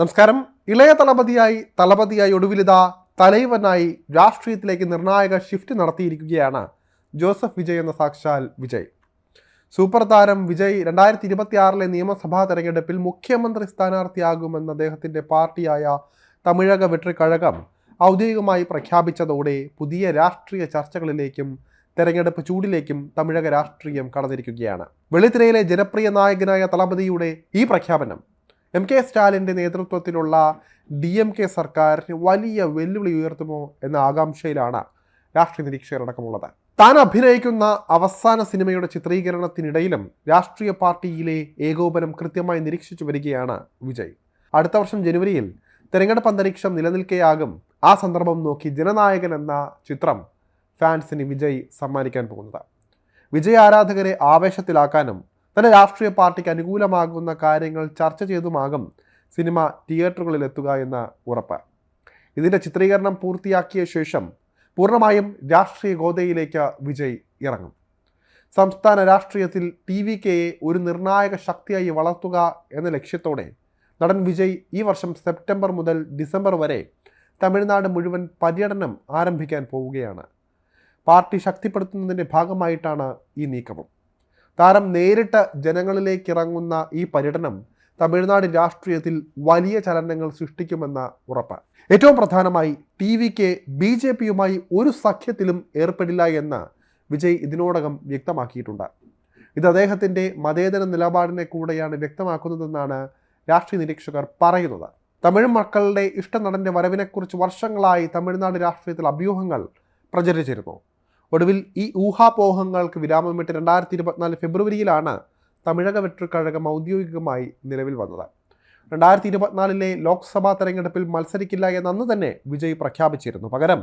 നമസ്കാരം. ഇളയ തളപതിയായി തളപതിയായി ഒടുവിലിതാ തലൈവനായി രാഷ്ട്രീയത്തിലേക്ക് നിർണായക ഷിഫ്റ്റ് നടത്തിയിരിക്കുകയാണ് ജോസഫ് വിജയ് എന്ന സാക്ഷാൽ വിജയ്. സൂപ്പർ താരം വിജയ് രണ്ടായിരത്തി ഇരുപത്തി ആറിലെ നിയമസഭാ തെരഞ്ഞെടുപ്പിൽ മുഖ്യമന്ത്രി സ്ഥാനാർത്ഥിയാകുമെന്ന് അദ്ദേഹത്തിന്റെ പാർട്ടിയായ തമിഴക വെട്രിക്കഴകം ഔദ്യോഗികമായി പ്രഖ്യാപിച്ചതോടെ പുതിയ രാഷ്ട്രീയ ചർച്ചകളിലേക്കും തെരഞ്ഞെടുപ്പ് ചൂടിലേക്കും തമിഴക രാഷ്ട്രീയം കടന്നിരിക്കുകയാണ്. വെള്ളിത്തിരയിലെ ജനപ്രിയ നായകനായ തളപതിയുടെ ഈ പ്രഖ്യാപനം എം കെ സ്റ്റാലിന്റെ നേതൃത്വത്തിലുള്ള ഡി എം കെ സർക്കാരിന് വലിയ വെല്ലുവിളി ഉയർത്തുമോ എന്ന ആകാംക്ഷയിലാണ് രാഷ്ട്രീയ നിരീക്ഷകരടക്കമുള്ളത് താൻ അഭിനയിക്കുന്ന അവസാന സിനിമയുടെ ചിത്രീകരണത്തിനിടയിലും രാഷ്ട്രീയ പാർട്ടിയിലെ ഏകോപനം കൃത്യമായി നിരീക്ഷിച്ചു വരികയാണ് വിജയ്. അടുത്ത വർഷം ജനുവരിയിൽ തെരഞ്ഞെടുപ്പ് അന്തരീക്ഷം നിലനിൽക്കെയാകും ആ സന്ദർഭം നോക്കി ജനനായകൻ എന്ന ചിത്രം ഫാൻസിന് വിജയ് സമ്മാനിക്കാൻ പോകുന്നത്. വിജയ് ആരാധകരെ ആവേശത്തിലാക്കാനും തന്റെ രാഷ്ട്രീയ പാർട്ടിക്ക് അനുകൂലമാകുന്ന കാര്യങ്ങൾ ചർച്ച ചെയ്തുമാകും സിനിമ തിയേറ്ററുകളിൽ എത്തുക എന്ന ഉറപ്പ്. ഇതിന്റെ ചിത്രീകരണം പൂർത്തിയാക്കിയ ശേഷം പൂർണമായും രാഷ്ട്രീയ ഗോതയിലേക്ക് വിജയ് ഇറങ്ങും. സംസ്ഥാന രാഷ്ട്രീയത്തിൽ ടി വി കെയെ ഒരു നിർണായക ശക്തിയായി വളർത്തുക എന്ന ലക്ഷ്യത്തോടെ നടൻ വിജയ് ഈ വർഷം സെപ്റ്റംബർ മുതൽ ഡിസംബർ വരെ തമിഴ്നാട് മുഴുവൻ പര്യടനം ആരംഭിക്കാൻ പോവുകയാണ്. പാർട്ടി ശക്തിപ്പെടുത്തുന്നതിന്റെ ഭാഗമായിട്ടാണ് ഈ നീക്കവും. താരം നേരിട്ട് ജനങ്ങളിലേക്ക് ഇറങ്ങുന്ന ഈ പര്യടനം തമിഴ്നാട് രാഷ്ട്രീയത്തിൽ വലിയ ചലനങ്ങൾ സൃഷ്ടിക്കുമെന്ന ഉറപ്പ്. ഏറ്റവും പ്രധാനമായി ടി വിക്ക് ബി ജെ പിയുമായി ഒരു സഖ്യത്തിലും ഏർപ്പെടില്ല എന്ന് വിജയ് ഇതിനോടകം വ്യക്തമാക്കിയിട്ടുണ്ട്. ഇത് അദ്ദേഹത്തിന്റെ മതേതര നിലപാടിനെ കൂടെയാണ് വ്യക്തമാക്കുന്നതെന്നാണ് രാഷ്ട്രീയ നിരീക്ഷകർ പറയുന്നത്. തമിഴ് മക്കളുടെ ഇഷ്ടനടന്റെ വരവിനെക്കുറിച്ച് വർഷങ്ങളായി തമിഴ്നാട് രാഷ്ട്രീയത്തിൽ അഭ്യൂഹങ്ങൾ പ്രചരിച്ചിരുന്നു. ഒടുവിൽ ഈ ഊഹാപോഹങ്ങൾക്ക് വിരാമമിട്ട് രണ്ടായിരത്തി ഇരുപത്തിനാല് ഫെബ്രുവരിയിലാണ് തമിഴക വെട്ടുകഴകം ഔദ്യോഗികമായി നിലവിൽ വന്നത്. രണ്ടായിരത്തി ഇരുപത്തിനാലിലെ ലോക്സഭാ തെരഞ്ഞെടുപ്പിൽ മത്സരിക്കില്ല എന്ന് തന്നെ വിജയ് പ്രഖ്യാപിച്ചിരുന്നു. പകരം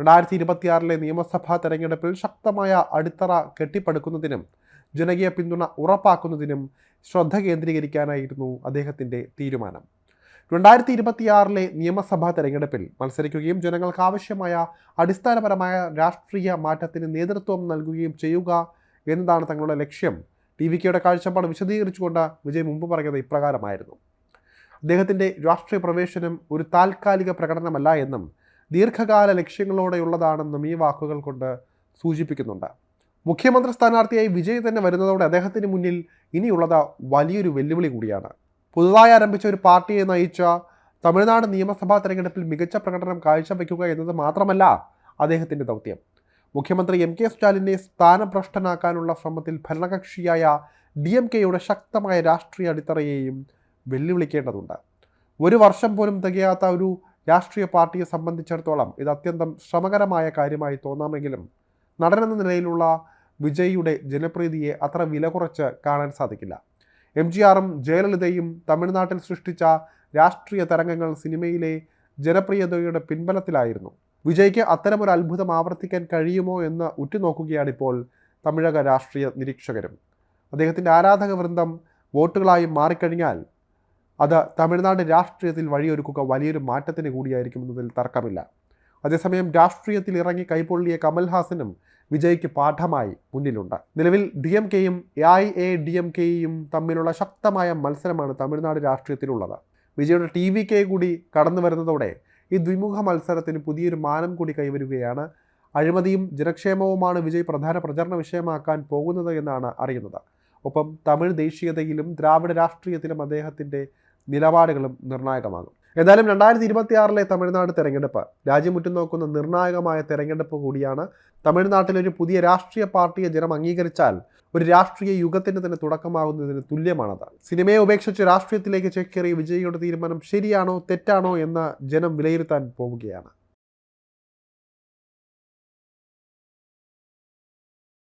രണ്ടായിരത്തി ഇരുപത്തിയാറിലെ നിയമസഭാ തെരഞ്ഞെടുപ്പിൽ ശക്തമായ അടിത്തറ കെട്ടിപ്പടുക്കുന്നതിനും ജനകീയ പിന്തുണ ഉറപ്പാക്കുന്നതിനും ശ്രദ്ധ കേന്ദ്രീകരിക്കാനായിരുന്നു അദ്ദേഹത്തിന്റെ തീരുമാനം. രണ്ടായിരത്തി ഇരുപത്തിയാറിലെ നിയമസഭാ തെരഞ്ഞെടുപ്പിൽ മത്സരിക്കുകയും ജനങ്ങൾക്ക് ആവശ്യമായ അടിസ്ഥാനപരമായ രാഷ്ട്രീയ മാറ്റത്തിന് നേതൃത്വം നൽകുകയും ചെയ്യുക എന്നതാണ് തങ്ങളുടെ ലക്ഷ്യം. ടി വി കെയുടെ കാഴ്ചപ്പാട് വിശദീകരിച്ചുകൊണ്ട് വിജയ് മുമ്പ് പറഞ്ഞത് ഇപ്രകാരമായിരുന്നു. അദ്ദേഹത്തിന്റെ രാഷ്ട്രീയ പ്രവേശനം ഒരു താൽക്കാലിക പ്രകടനമല്ല എന്നും ദീർഘകാല ലക്ഷ്യങ്ങളോടെയുള്ളതാണെന്നും ഈ വാക്കുകൾ കൊണ്ട് സൂചിപ്പിക്കുന്നുണ്ട്. മുഖ്യമന്ത്രി സ്ഥാനാർത്ഥിയായി വിജയ് തന്നെ വരുന്നതോടെ അദ്ദേഹത്തിന് മുന്നിൽ ഇനിയുള്ളത് വലിയൊരു വെല്ലുവിളി കൂടിയാണ്. പുതുതായി ആരംഭിച്ച ഒരു പാർട്ടിയെ നയിച്ച തമിഴ്നാട് നിയമസഭാ തെരഞ്ഞെടുപ്പിൽ മികച്ച പ്രകടനം കാഴ്ചവെക്കുക എന്നത് മാത്രമല്ല അദ്ദേഹത്തിന്റെ ദൗത്യം. മുഖ്യമന്ത്രി എം കെ സ്റ്റാലിനെ സ്ഥാനഭ്രഷ്ടനാക്കാനുള്ള ശ്രമത്തിൽ ഭരണകക്ഷിയായ ഡി എം കെയുടെ ശക്തമായ രാഷ്ട്രീയ അടിത്തറയെയും വെല്ലുവിളിക്കേണ്ടതുണ്ട്. ഒരു വർഷം പോലും തികയാത്ത ഒരു രാഷ്ട്രീയ പാർട്ടിയെ സംബന്ധിച്ചിടത്തോളം ഇത് അത്യന്തം ശ്രമകരമായ കാര്യമായി തോന്നാമെങ്കിലും നടനെന്ന നിലയിലുള്ള വിജയിയുടെ ജനപ്രീതിയെ അത്ര വില കുറച്ച് കാണാൻ സാധിക്കില്ല. എം ജി ആറും ജയലളിതയും തമിഴ്നാട്ടിൽ സൃഷ്ടിച്ച രാഷ്ട്രീയ തരംഗങ്ങൾ സിനിമയിലെ ജനപ്രിയതയുടെ പിൻബലത്തിലായിരുന്നു. വിജയ്ക്ക് അത്തരമൊരു അത്ഭുതം ആവർത്തിക്കാൻ കഴിയുമോ എന്ന് ഉറ്റുനോക്കുകയാണിപ്പോൾ തമിഴക രാഷ്ട്രീയ നിരീക്ഷകരും. അദ്ദേഹത്തിന്റെ ആരാധക വൃന്ദം വോട്ടുകളായി മാറിക്കഴിഞ്ഞാൽ അത് തമിഴ്നാട് രാഷ്ട്രീയത്തിൽ വഴിയൊരുക്കുക വലിയൊരു മാറ്റത്തിന് കൂടിയായിരിക്കും എന്നതിൽ തർക്കമില്ല. അതേസമയം രാഷ്ട്രീയത്തിൽ ഇറങ്ങി കൈപ്പൊള്ളിയ കമൽഹാസനും വിജയ്ക്ക് പാഠമായി മുന്നിലുണ്ട്. നിലവിൽ ഡി എം കെയും A I A D M കെയും തമ്മിലുള്ള ശക്തമായ മത്സരമാണ് തമിഴ്നാട് രാഷ്ട്രീയത്തിലുള്ളത്. വിജയുടെ ടി വി കെ കൂടി കടന്നു വരുന്നതോടെ ഈ ദ്വിമുഖ മത്സരത്തിന് പുതിയൊരു മാനം കൂടി കൈവരുകയാണ്. അഴിമതിയും ജനക്ഷേമവുമാണ് വിജയ് പ്രധാന പ്രചരണ വിഷയമാക്കാൻ പോകുന്നത് എന്നാണ് അറിയുന്നത്. ഒപ്പം തമിഴ് ദേശീയതയിലും ദ്രാവിഡ രാഷ്ട്രീയത്തിലും അദ്ദേഹത്തിന്റെ നിലപാടുകളും നിർണായകമാകും. ഏതായാലും രണ്ടായിരത്തി ഇരുപത്തിയാറിലെ തമിഴ്നാട് തെരഞ്ഞെടുപ്പ് രാജ്യം ഉറ്റുനോക്കുന്ന നിർണായകമായ തെരഞ്ഞെടുപ്പ് കൂടിയാണ് തമിഴ്നാട്ടിൽ ഒരു പുതിയ രാഷ്ട്രീയ പാർട്ടിയെ ജനം അംഗീകരിച്ചാൽ ഒരു രാഷ്ട്രീയ യുഗത്തിന് തന്നെ തുടക്കമാകുന്നതിന് തുല്യമാണത്. സിനിമയെ ഉപേക്ഷിച്ച് രാഷ്ട്രീയത്തിലേക്ക് ചേക്കേറിയ വിജയിയുടെ തീരുമാനം ശരിയാണോ തെറ്റാണോ എന്ന് ജനം വിലയിരുത്താൻ പോവുകയാണ്.